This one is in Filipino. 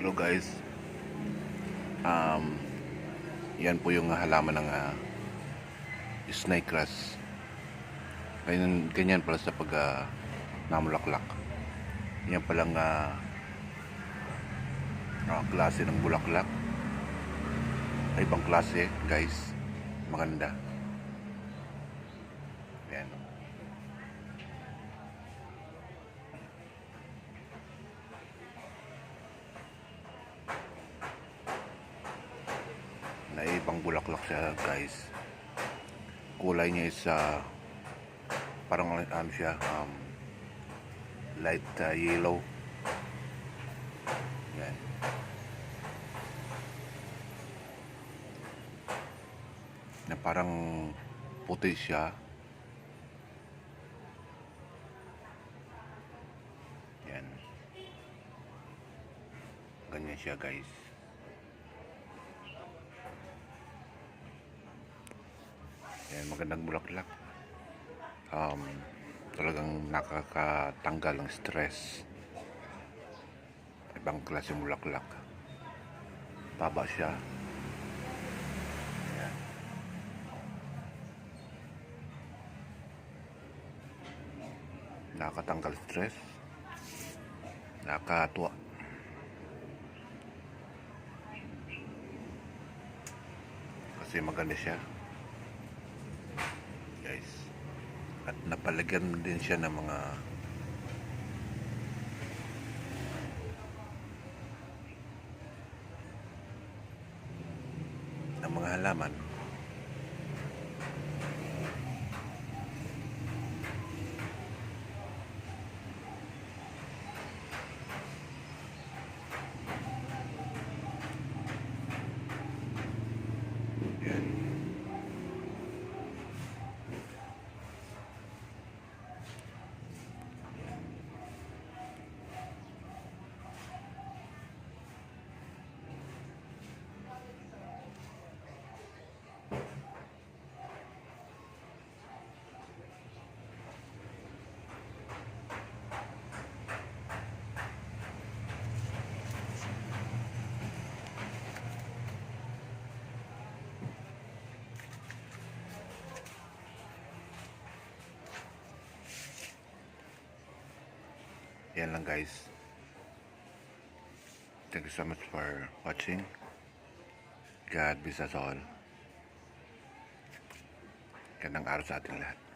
Hello guys. Um, yan po yung halaman ng ah, snake grass. Ganyan, ganyan pala sa pag uh, namulaklak. Yan palang uh, uh, klase ng bulaklak. Ibang klase guys. Maganda. Yan. Ibang bulaklak siya guys. Kulay niya is ah, parang ano siya um, light ah, yellow. Yan. Na parang puti siya. Yan. Ganyan siya guys Yan, magandang bulaklak. Um, talagang nakakatanggal ng stress. Ibang klase bulaklak. Taba siya. Nakakatanggal stress. Nakakatuwa. Kasi maganda siya guys. At napalagyan din siya ng mga ng mga halaman. Yan Yan lang guys. Thank you so much for watching. God bless us all. Gandang araw sa ating lahat.